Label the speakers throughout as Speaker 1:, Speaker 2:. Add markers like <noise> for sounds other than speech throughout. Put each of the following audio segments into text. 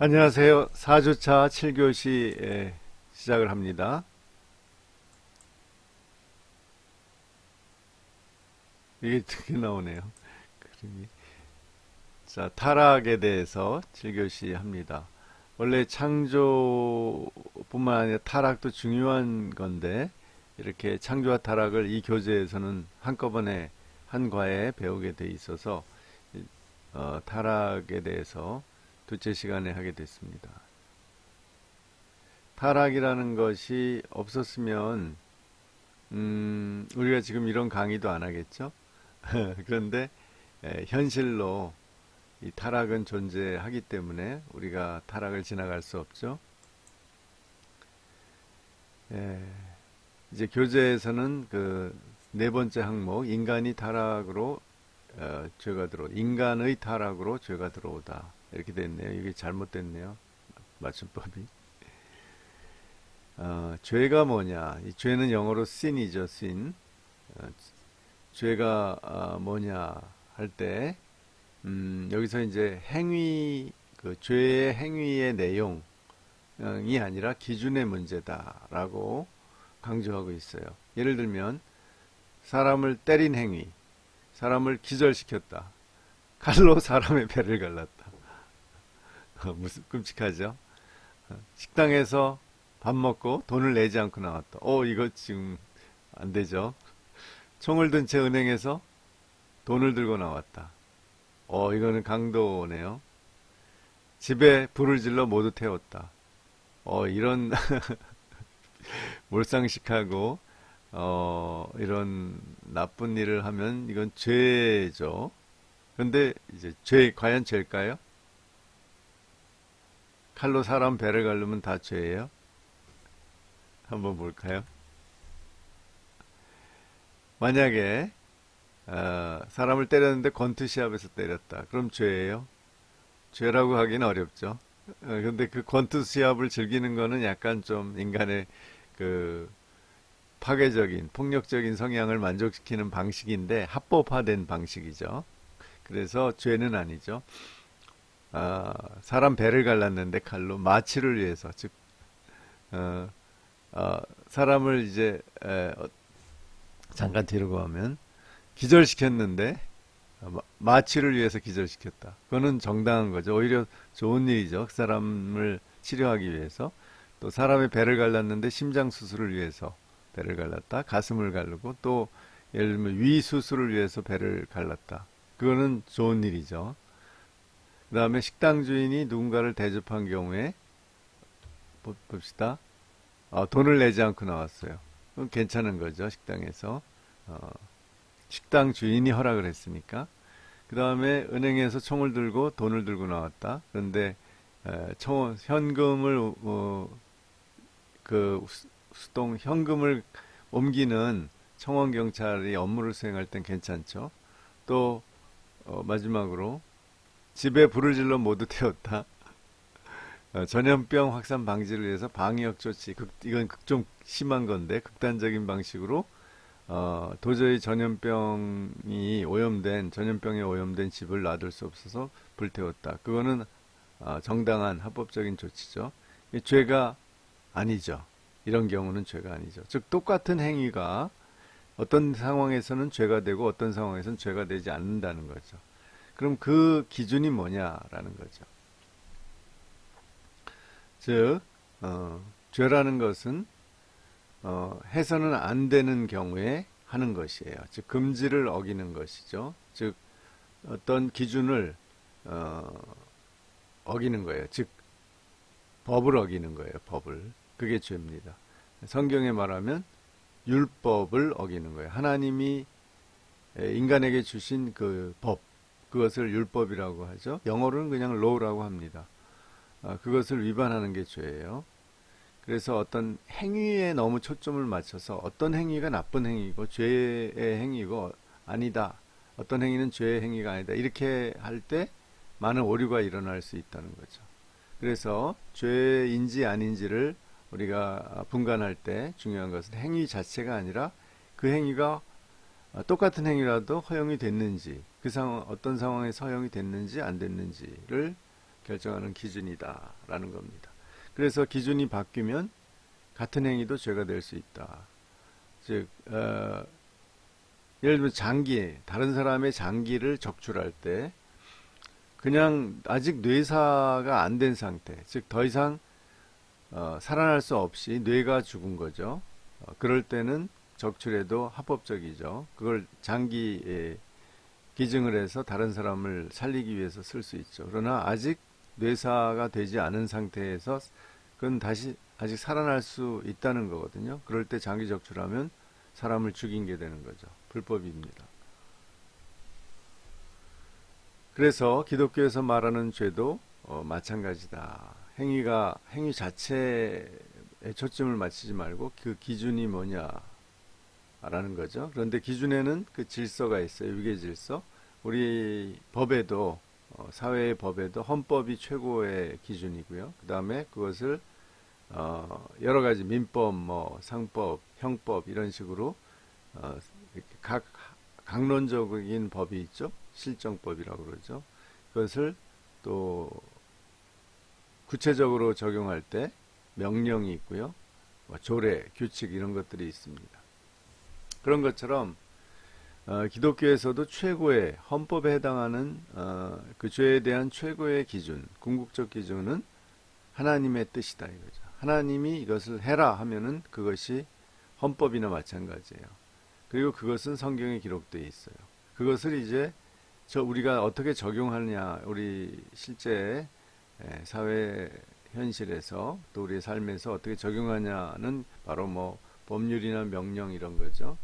Speaker 1: 안녕하세요. 4주차 7교시 시작을 합니다. 이게 되게 나오네요. 그림이. 자, 타락에 대해서 7교시 합니다. 원래 창조뿐만 아니라 타락도 중요한 건데, 이렇게 창조와 타락을 이 교재에서는 한꺼번에 한 과에 배우게 돼 있어서, 어, 타락에 대해서 둘째 시간에 하게 됐습니다. 타락이라는 것이 없었으면, 음, 우리가 지금 이런 강의도 안 하겠죠? <laughs> 그런데, 에, 현실로 이 타락은 존재하기 때문에 우리가 타락을 지나갈 수 없죠. 에, 이제 교재에서는 그 네 번째 항목, 인간이 타락으로 어, 죄가 들어, 인간의 타락으로 죄가 들어오다. 이렇게 됐네요. 이게 잘못됐네요. 맞춤법이. 어, 죄가 뭐냐? 이 죄는 영어로 sin이죠, sin. 어, 죄가 어, 뭐냐 할 때, 음, 여기서 이제 행위, 그 죄의 행위의 내용이 아니라 기준의 문제다라고 강조하고 있어요. 예를 들면, 사람을 때린 행위, 사람을 기절시켰다. 칼로 사람의 배를 갈랐다. 어, <laughs> 무슨 끔찍하죠? 어, 식당에서 밥 먹고 돈을 내지 않고 나왔다. 어, 이거 지금 안 되죠? 총을 든 채 은행에서 돈을 들고 나왔다. 어, 이거는 강도네요. 집에 불을 질러 모두 태웠다. 어, 이런 <laughs> 몰상식하고 어, 이런 나쁜 일을 하면 이건 죄죠. 근데 이제 죄 과연 죄일까요? 칼로 사람 배를 가르면 다 죄예요? 한번 볼까요? 만약에 어, 사람을 때렸는데 권투 시합에서 때렸다. 그럼 죄예요? 죄라고 하기는 어렵죠. 어, 근데 그 권투 시합을 즐기는 거는 약간 좀 인간의 그 파괴적인 폭력적인 성향을 만족시키는 방식인데 합법화된 방식이죠. 그래서 죄는 아니죠. 아, 사람 배를 갈랐는데 칼로 마취를 위해서 즉 어, 어, 사람을 이제 에, 어, 잠깐 뒤로 가면 기절시켰는데 어, 마- 마취를 위해서 기절시켰다. 그거는 정당한 거죠. 오히려 좋은 일이죠. 그 사람을 치료하기 위해서 또 사람의 배를 갈랐는데 심장 수술을 위해서 배를 갈랐다. 가슴을 갈르고 또 예를 들면 위 수술을 위해서 배를 갈랐다. 그거는 좋은 일이죠. 그 다음에 식당 주인이 누군가를 대접한 경우에 보- 봅시다. 어, 돈을 내지 않고 나왔어요. 그건 괜찮은 거죠. 식당에서. 어, 식당 주인이 허락을 했으니까. 그 다음에 은행에서 총을 들고 돈을 들고 나왔다. 그런데 에, 총, 현금을 어, 그 수- 수동 현금을 옮기는 청원 경찰이 업무를 수행할 땐 괜찮죠. 또 어, 마지막으로 집에 불을 질러 모두 태웠다. 어, 전염병 확산 방지를 위해서 방역 조치, 극- 이건 극- 좀 심한 건데 극단적인 방식으로 어, 도저히 전염병이 오염된 전염병에 오염된 집을 놔둘 수 없어서 불태웠다. 그거는 어, 정당한 합법적인 조치죠. 이 죄가 아니죠. 이런 경우는 죄가 아니죠. 즉 똑같은 행위가 어떤 상황에서는 죄가 되고 어떤 상황에서는 죄가 되지 않는다는 거죠. 그럼 그 기준이 뭐냐라는 거죠. 즉, 어, 죄라는 것은 어, 해서는 안 되는 경우에 하는 것이에요. 즉, 금지를 어기는 것이죠. 즉, 어떤 기준을 어, 어기는 거예요. 즉, 법을 어기는 거예요. 법을. 그게 죄입니다. 성경에 말하면 율법을 어기는 거예요. 하나님이 에, 인간에게 주신 그 법, 그것을 율법이라고 하죠. 영어로는 그냥 law라고 합니다. 아, 그것을 위반하는 게 죄예요. 그래서 어떤 행위에 너무 초점을 맞춰서 어떤 행위가 나쁜 행위고 죄의 행위고 아니다. 어떤 행위는 죄의 행위가 아니다. 이렇게 할 때 많은 오류가 일어날 수 있다는 거죠. 그래서 죄인지 아닌지를 우리가 분간할 때 중요한 것은 행위 자체가 아니라 그 행위가 똑같은 행위라도 허용이 됐는지 그 상황 어떤 상황에서 허용이 됐는지 안 됐는지를 결정하는 기준이다라는 겁니다. 그래서 기준이 바뀌면 같은 행위도 죄가 될 수 있다. 즉, 어, 예를 들면 장기, 다른 사람의 장기를 적출할 때 그냥 아직 뇌사가 안 된 상태, 즉 더 이상 어, 살아날 수 없이 뇌가 죽은 거죠. 어, 그럴 때는 적출해도 합법적이죠. 그걸 장기에 기증을 해서 다른 사람을 살리기 위해서 쓸 수 있죠. 그러나 아직 뇌사가 되지 않은 상태에서 그건 다시 아직 살아날 수 있다는 거거든요. 그럴 때 장기 적출하면 사람을 죽인 게 되는 거죠. 불법입니다. 그래서 기독교에서 말하는 죄도 어, 마찬가지다. 행위가 행위 자체에 초점을 맞추지 말고 그 기준이 뭐냐 라는 거죠. 그런데 기준에는 그 질서가 있어요. 유계 질서. 우리 법에도 어, 사회의 법에도 헌법이 최고의 기준이고요. 그 다음에 그것을 어, 여러 가지 민법, 뭐 상법, 형법 이런 식으로 어, 각 강론적인 법이 있죠. 실정법이라고 그러죠. 그것을 또 구체적으로 적용할 때 명령이 있고요. 뭐 조례, 규칙 이런 것들이 있습니다. 그런 것처럼 어, 기독교에서도 최고의 헌법에 해당하는 어, 그 죄에 대한 최고의 기준, 궁극적 기준은 하나님의 뜻이다 이거죠. 하나님이 이것을 해라 하면은 그것이 헌법이나 마찬가지예요. 그리고 그것은 성경에 기록되어 있어요. 그것을 이제 저 우리가 어떻게 적용하느냐, 우리 실제 예, 사회 현실에서 또 우리의 삶에서 어떻게 적용하냐는 바로 뭐 법률이나 명령 이런 거죠.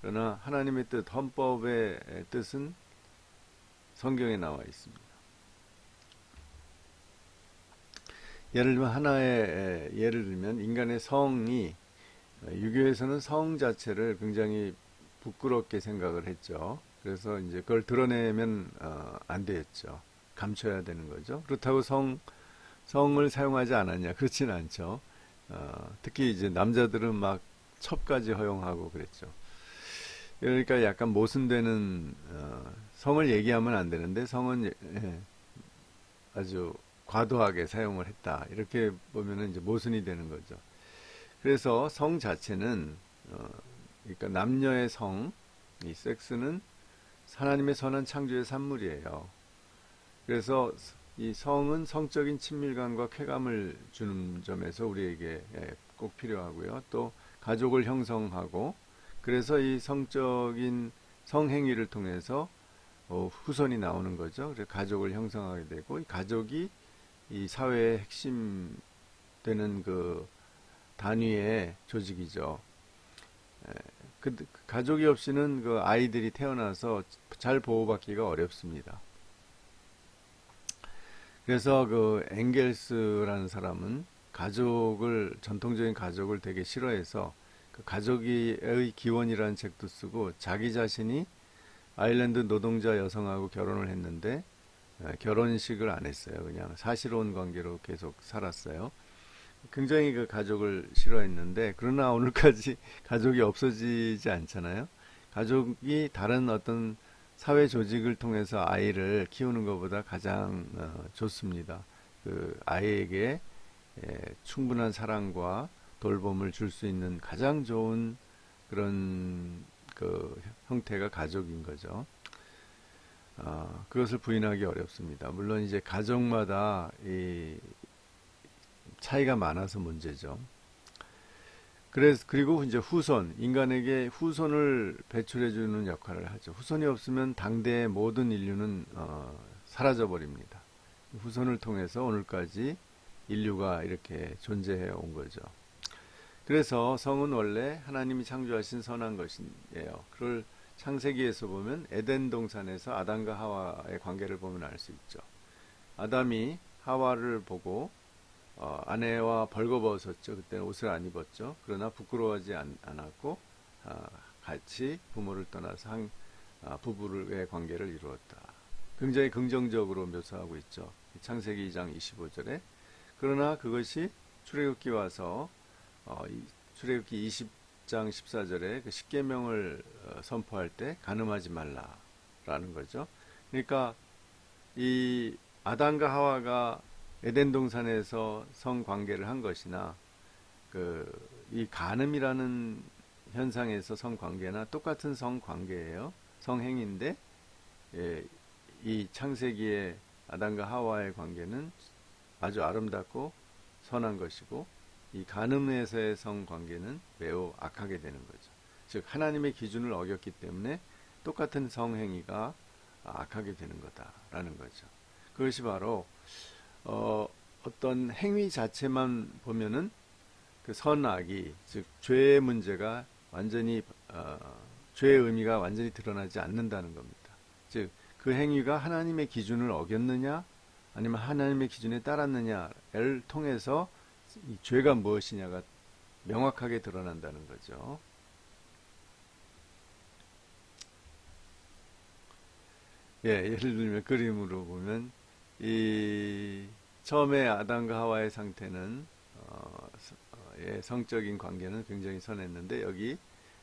Speaker 1: 그러나 하나님의 뜻, 헌법의 뜻은 성경에 나와 있습니다. 예를 들면 하나의 예를 들면 인간의 성이 유교에서는 성 자체를 굉장히 부끄럽게 생각을 했죠. 그래서 이제 그걸 드러내면 어, 안 되겠죠. 감춰야 되는 거죠. 그렇다고 성 성을 사용하지 않았냐? 그렇지는 않죠. 어, 특히 이제 남자들은 막 첩까지 허용하고 그랬죠. 그러니까 약간 모순되는 어, 성을 얘기하면 안 되는데 성은 예, 아주 과도하게 사용을 했다. 이렇게 보면은 이제 모순이 되는 거죠. 그래서 성 자체는 어, 그러니까 남녀의 성, 이 섹스는 하나님의 선한 창조의 산물이에요. 그래서 이 성은 성적인 친밀감과 쾌감을 주는 점에서 우리에게 예, 꼭 필요하고요. 또 가족을 형성하고 그래서 이 성적인 성행위를 통해서 어, 후손이 나오는 거죠. 그래서 가족을 형성하게 되고 이 가족이 이 사회의 핵심 되는 그 단위의 조직이죠. 그 가족이 없이는 그 아이들이 태어나서 잘 보호받기가 어렵습니다. 그래서 그 엥겔스라는 사람은 가족을 전통적인 가족을 되게 싫어해서 그 가족의 기원이라는 책도 쓰고 자기 자신이 아일랜드 노동자 여성하고 결혼을 했는데 결혼식을 안 했어요. 그냥 사실혼 관계로 계속 살았어요. 굉장히 그 가족을 싫어했는데 그러나 오늘까지 <laughs> 가족이 없어지지 않잖아요. 가족이 다른 어떤 사회 조직을 통해서 아이를 키우는 것보다 가장 어, 좋습니다. 그 아이에게 예, 충분한 사랑과 돌봄을 줄 수 있는 가장 좋은 그런 그 형태가 가족인 거죠. 어, 그것을 부인하기 어렵습니다. 물론 이제 가족마다 이 차이가 많아서 문제죠. 그래서 그리고 이제 후손 인간에게 후손을 배출해 주는 역할을 하죠. 후손이 없으면 당대의 모든 인류는 어, 사라져 버립니다. 후손을 통해서 오늘까지 인류가 이렇게 존재해 온 거죠. 그래서 성은 원래 하나님이 창조하신 선한 것이에요. 그걸 창세기에서 보면 에덴 동산에서 아담과 하와의 관계를 보면 알 수 있죠. 아담이 하와를 보고 어, 아내와 벌거벗었죠. 그때 옷을 안 입었죠. 그러나 부끄러워하지 않, 았고 아, 같이 부모를 떠나서 한 아, 부부의 관계를 이루었다. 굉장히 긍정적으로 묘사하고 있죠. 창세기 2장 25절에 그러나 그것이 출애굽기 와서 어, 출애굽기 20장 14절에 그 십계명을 어, 선포할 때 간음하지 말라라는 거죠. 그러니까 이 아담과 하와가 에덴 동산에서 성관계를 한 것이나 그 이 간음이라는 현상에서 성관계나 똑같은 성관계예요. 성행인데 예, 이 창세기의 아담과 하와의 관계는 아주 아름답고 선한 것이고 이 간음에서의 성 관계는 매우 악하게 되는 거죠. 즉 하나님의 기준을 어겼기 때문에 똑같은 성행위가 악하게 되는 거다라는 거죠. 그것이 바로 어, 어떤 행위 자체만 보면은 그 선악이 즉 죄의 문제가 완전히 어, 죄의 의미가 완전히 드러나지 않는다는 겁니다. 즉 그 행위가 하나님의 기준을 어겼느냐 아니면 하나님의 기준에 따랐느냐를 통해서 이 죄가 무엇이냐가 명확하게 드러난다는 거죠. 예, 예를 들면 그림으로 보면 이 처음에 아담과 하와의 상태는 어, 서- 어, 예, 성적인 관계는 굉장히 선했는데 여기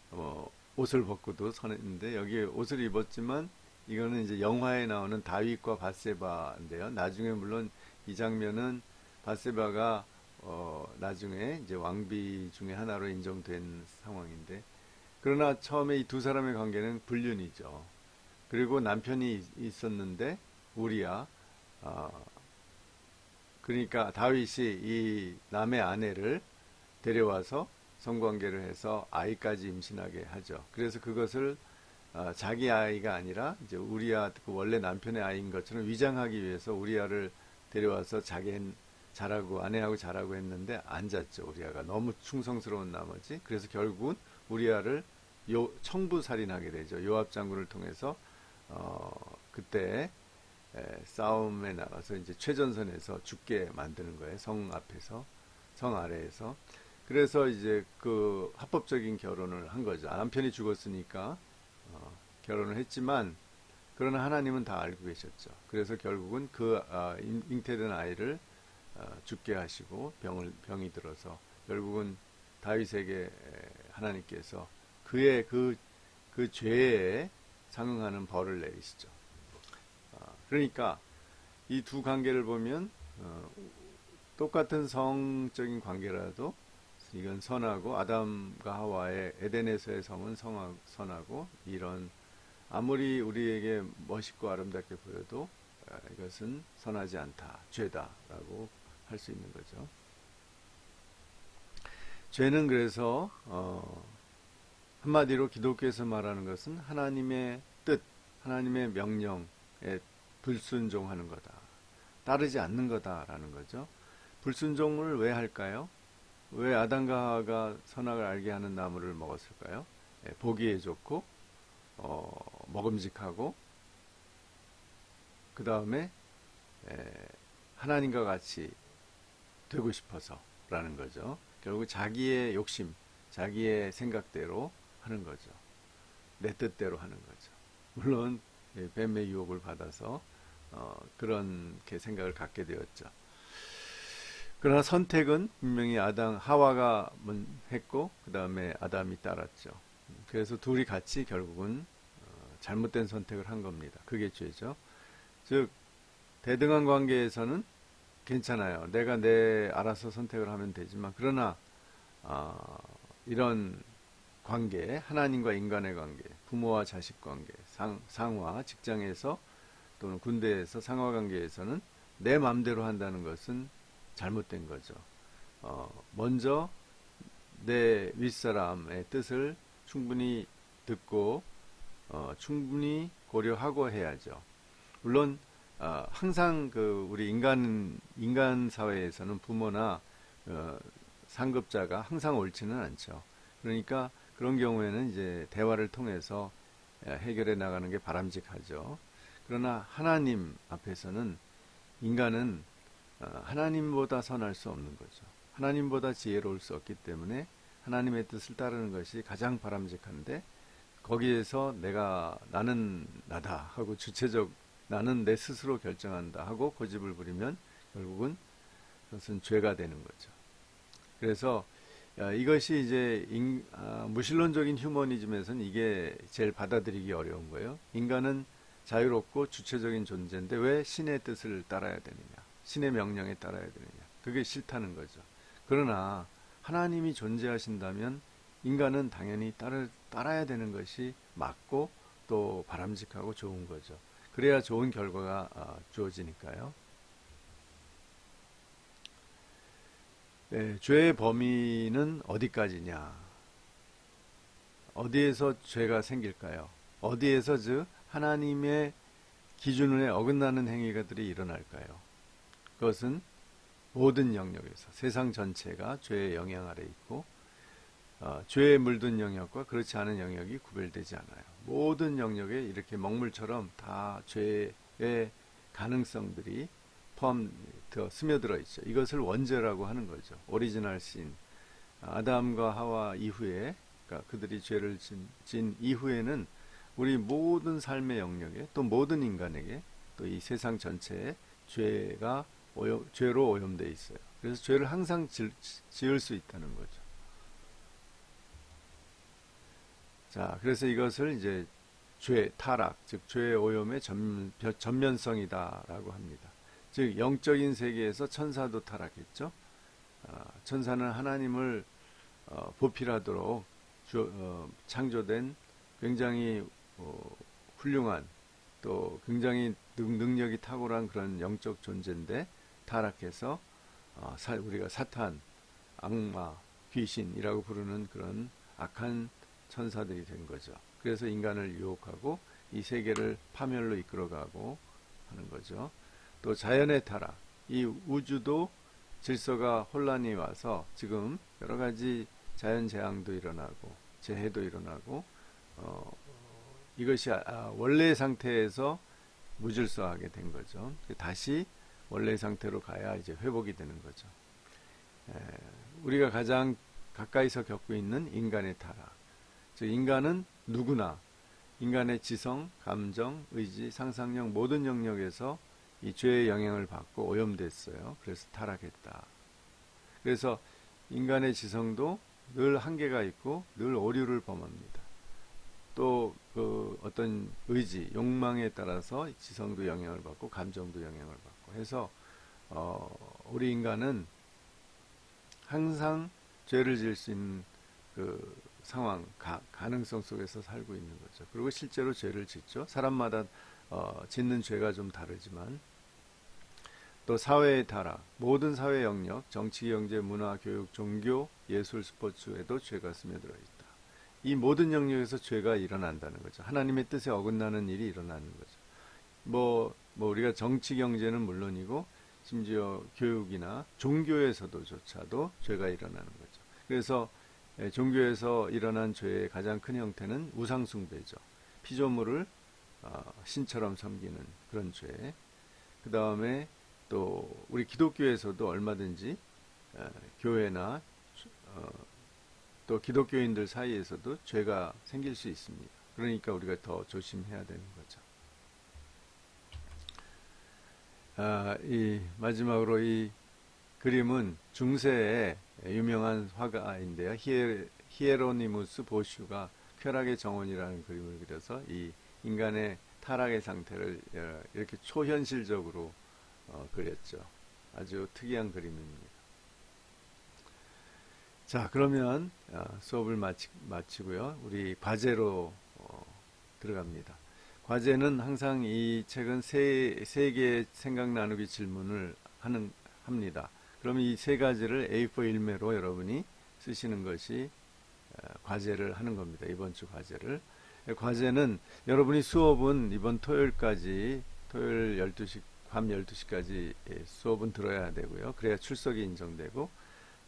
Speaker 1: 뭐 옷을 벗고도 선했는데 여기 옷을 입었지만 이거는 이제 영화에 나오는 다윗과 바세바인데요. 나중에 물론 이 장면은 바세바가 어, 나중에 이제 왕비 중에 하나로 인정된 상황인데 그러나 처음에 이 두 사람의 관계는 불륜이죠. 그리고 남편이 있- 있었는데 우리야 어, 그러니까 다윗이 이 남의 아내를 데려와서 성관계를 해서 아이까지 임신하게 하죠. 그래서 그것을 어, 자기 아이가 아니라 이제 우리아 그 원래 남편의 아이인 것처럼 위장하기 위해서 우리아를 데려와서 자기 자라고 아내하고 자라고 했는데 안 잤죠. 우리아가 너무 충성스러운 나머지 그래서 결국은 우리아를 요 청부 살인하게 되죠. 요압 장군을 통해서 어, 그때 에, 싸움에 나가서 이제 최전선에서 죽게 만드는 거예요. 성 앞에서, 성 아래에서. 그래서 이제 그 합법적인 결혼을 한 거죠. 남편이 죽었으니까 어, 결혼을 했지만 그러나 하나님은 다 알고 계셨죠. 그래서 결국은 그 아, 잉- 잉태된 아이를 어, 죽게 하시고 병을 병이 들어서 결국은 다윗에게 에, 하나님께서 그의 그, 그 죄에 상응하는 벌을 내리시죠. 아, 그러니까 이 두 관계를 보면 어, 똑같은 성적인 관계라도 이건 선하고 아담과 하와의 에덴에서의 성은 성하, 선하고 이런 아무리 우리에게 멋있고 아름답게 보여도 아, 이것은 선하지 않다, 죄다라고 할 수 있는 거죠. 죄는 그래서 어, 한마디로 기독교에서 말하는 것은 하나님의 뜻, 하나님의 명령에 불순종하는 거다. 따르지 않는 거다라는 거죠. 불순종을 왜 할까요? 왜 아담과 하와가 선악을 알게 하는 나무를 먹었을까요? 예, 보기에 좋고 어, 먹음직하고 그 다음에 하나님과 같이 되고 싶어서라는 거죠. 결국 자기의 욕심, 자기의 생각대로 하는 거죠. 내 뜻대로 하는 거죠. 물론 예, 뱀의 유혹을 받아서 어, 그렇게 생각을 갖게 되었죠. 그러나 선택은 분명히 아담 하와가 먼- 했고 그 다음에 아담이 따랐죠. 그래서 둘이 같이 결국은 어, 잘못된 선택을 한 겁니다. 그게 죄죠. 즉 대등한 관계에서는 괜찮아요. 내가 내 알아서 선택을 하면 되지만 그러나 아, 이런 관계, 하나님과 인간의 관계, 부모와 자식 관계, 상, 상화, 직장에서 또는 군대에서 상하 관계에서는 내 마음대로 한다는 것은 잘못된 거죠. 어, 먼저 내 윗사람의 뜻을 충분히 듣고 어, 충분히 고려하고 해야죠. 물론 어, 항상 그 우리 인간 인간 사회에서는 부모나 어, 상급자가 항상 옳지는 않죠. 그러니까 그런 경우에는 이제 대화를 통해서 에, 해결해 나가는 게 바람직하죠. 그러나 하나님 앞에서는 인간은 어, 하나님보다 선할 수 없는 거죠. 하나님보다 지혜로울 수 없기 때문에 하나님의 뜻을 따르는 것이 가장 바람직한데 거기에서 내가 나는 나다 하고 주체적 나는 내 스스로 결정한다 하고 고집을 부리면 결국은 그것은 죄가 되는 거죠. 그래서 야, 이것이 이제 인- 아, 무신론적인 휴머니즘에서는 이게 제일 받아들이기 어려운 거예요. 인간은 자유롭고 주체적인 존재인데 왜 신의 뜻을 따라야 되느냐? 신의 명령에 따라야 되느냐? 그게 싫다는 거죠. 그러나 하나님이 존재하신다면 인간은 당연히 따르, 따라야 되는 것이 맞고 또 바람직하고 좋은 거죠. 그래야 좋은 결과가 아, 주어지니까요. 네, 죄의 범위는 어디까지냐? 어디에서 죄가 생길까요? 어디에서 즉 하나님의 기준에 어긋나는 행위가들이 일어날까요? 그것은 모든 영역에서 세상 전체가 죄의 영향 아래 있고 어, 죄에 물든 영역과 그렇지 않은 영역이 구별되지 않아요. 모든 영역에 이렇게 먹물처럼 다 죄의 가능성들이 포함되어 스며들어 있죠. 이것을 원죄라고 하는 거죠. 오리지널 신. 아담과 하와 이후에 그러니까 그들이 죄를 진, 진 이후에는 우리 모든 삶의 영역에 또 모든 인간에게 또 이 세상 전체에 죄가 오염, 죄로 오염되어 있어요. 그래서 죄를 항상 지, 지을 수 있다는 거죠. 자, 그래서 이것을 이제 죄, 타락, 즉 죄의 오염의 전, 전면성이다라고 합니다. 즉 영적인 세계에서 천사도 타락했죠. 아, 천사는 하나님을 어, 보필하도록 주, 어, 창조된 굉장히 어, 훌륭한 또 굉장히 능, 능력이 탁월한 그런 영적 존재인데 타락해서 어, 사, 우리가 사탄, 악마, 귀신이라고 부르는 그런 악한 천사들이 된 거죠. 그래서 인간을 유혹하고 이 세계를 파멸로 이끌어가고 하는 거죠. 또 자연의 타락, 이 우주도 질서가 혼란이 와서 지금 여러 가지 자연 재앙도 일어나고 재해도 일어나고 어, 이것이 아, 원래 상태에서 무질서하게 된 거죠. 다시 원래 상태로 가야 이제 회복이 되는 거죠. 에, 우리가 가장 가까이서 겪고 있는 인간의 타락. 즉 인간은 누구나 인간의 지성, 감정, 의지, 상상력 모든 영역에서 이 죄의 영향을 받고 오염됐어요. 그래서 타락했다. 그래서 인간의 지성도 늘 한계가 있고 늘 오류를 범합니다. 또 그 어떤 의지, 욕망에 따라서 지성도 영향을 받고 감정도 영향을 받고 해서 어 우리 인간은 항상 죄를 지을 수 있는 그 상황, 가, 가능성 속에서 살고 있는 거죠. 그리고 실제로 죄를 짓죠. 사람마다 어, 짓는 죄가 좀 다르지만 또 사회의 타락, 모든 사회 영역, 정치, 경제, 문화, 교육, 종교, 예술, 스포츠에도 죄가 스며들어 있다. 이 모든 영역에서 죄가 일어난다는 거죠. 하나님의 뜻에 어긋나는 일이 일어나는 거죠. 뭐, 뭐 우리가 정치, 경제는 물론이고 심지어 교육이나 종교에서도조차도 죄가 일어나는 거죠. 그래서 종교에서 일어난 죄의 가장 큰 형태는 우상숭배죠. 피조물을 어, 신처럼 섬기는 그런 죄. 그 다음에 또 우리 기독교에서도 얼마든지 어, 교회나 어, 또 기독교인들 사이에서도 죄가 생길 수 있습니다. 그러니까 우리가 더 조심해야 되는 거죠. 아, 이 마지막으로 이 그림은 중세의 유명한 화가인데요. 히에, 히에로니무스 보슈가 쾌락의 정원이라는 그림을 그려서 이 인간의 타락의 상태를 어, 이렇게 초현실적으로 어, 그렸죠. 아주 특이한 그림입니다. 자, 그러면 어, 수업을 마치, 마치고요. 우리 과제로 어, 들어갑니다. 과제는 항상 이 책은 세, 세 개의 생각 나누기 질문을 하는, 합니다. 그러면 이 세 가지를 A4 일매로 여러분이 쓰시는 것이 어, 과제를 하는 겁니다. 이번 주 과제를. 과제는 여러분이 수업은 이번 토요일까지 토요일 12시 밤 12시까지 예, 수업은 들어야 되고요. 그래야 출석이 인정되고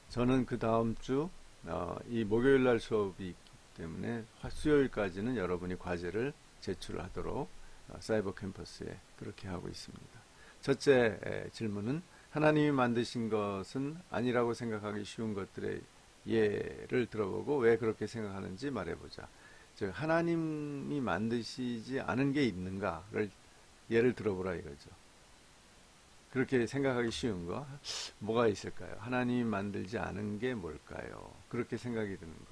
Speaker 1: 저는 그 다음 주이 어, 목요일 날 수업이 있기 때문에 수요일까지는 여러분이 과제를 제출하도록 어, 사이버 캠퍼스에 그렇게 하고 있습니다. 첫째 질문은 하나님이 만드신 것은 아니라고 생각하기 쉬운 것들의 예를 들어보고 왜 그렇게 생각하는지 말해보자. 즉 하나님이 만드시지 않은 게 있는가를 예를 들어보라 이거죠. 그렇게 생각하기 쉬운 거 뭐가 있을까요? 하나님이 만들지 않은 게 뭘까요? 그렇게 생각이 드는 거.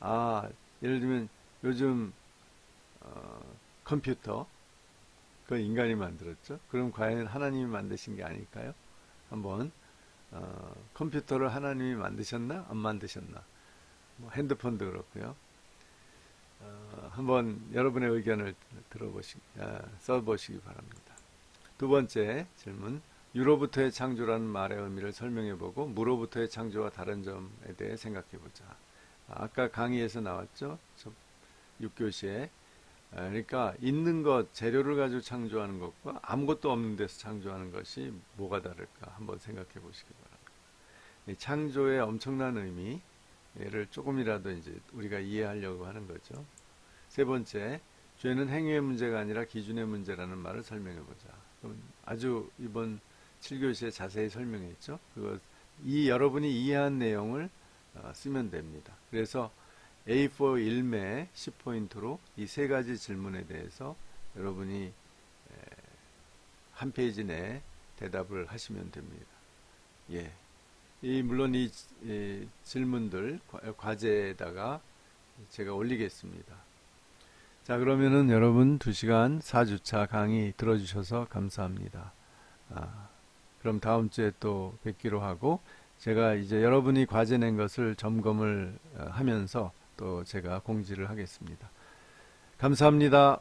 Speaker 1: 아 예를 들면 요즘 어, 컴퓨터 그건 인간이 만들었죠. 그럼 과연 하나님이 만드신 게 아닐까요? 한번 어, 컴퓨터를 하나님이 만드셨나 안 만드셨나? 뭐 핸드폰도 그렇고요. 어, 한번 여러분의 의견을 들어보시, 아, 써보시기 바랍니다. 두 번째 질문. 유로부터의 창조라는 말의 의미를 설명해보고 무로부터의 창조와 다른 점에 대해 생각해보자. 아까 강의에서 나왔죠. 6교시에. 그러니까 있는 것, 재료를 가지고 창조하는 것과 아무것도 없는 데서 창조하는 것이 뭐가 다를까 한번 생각해 보시기 바랍니다. 이 창조의 엄청난 의미를 조금이라도 이제 우리가 이해하려고 하는 거죠. 세 번째, 죄는 행위의 문제가 아니라 기준의 문제라는 말을 설명해 보자. 그럼 아주 이번 7교시에 자세히 설명했죠. 그거 이 여러분이 이해한 내용을 어, 쓰면 됩니다. 그래서 A4 일매 10포인트로 이 세 가지 질문에 대해서 여러분이 에, 한 페이지 내에 대답을 하시면 됩니다. 예. 이 물론 이, 이 질문들 과- 과제에다가 제가 올리겠습니다. 자, 그러면은 여러분 2시간 4주차 강의 들어주셔서 감사합니다. 아, 그럼 다음 주에 또 뵙기로 하고 제가 이제 여러분이 과제 낸 것을 점검을 어, 하면서 또 제가 공지를 하겠습니다. 감사합니다.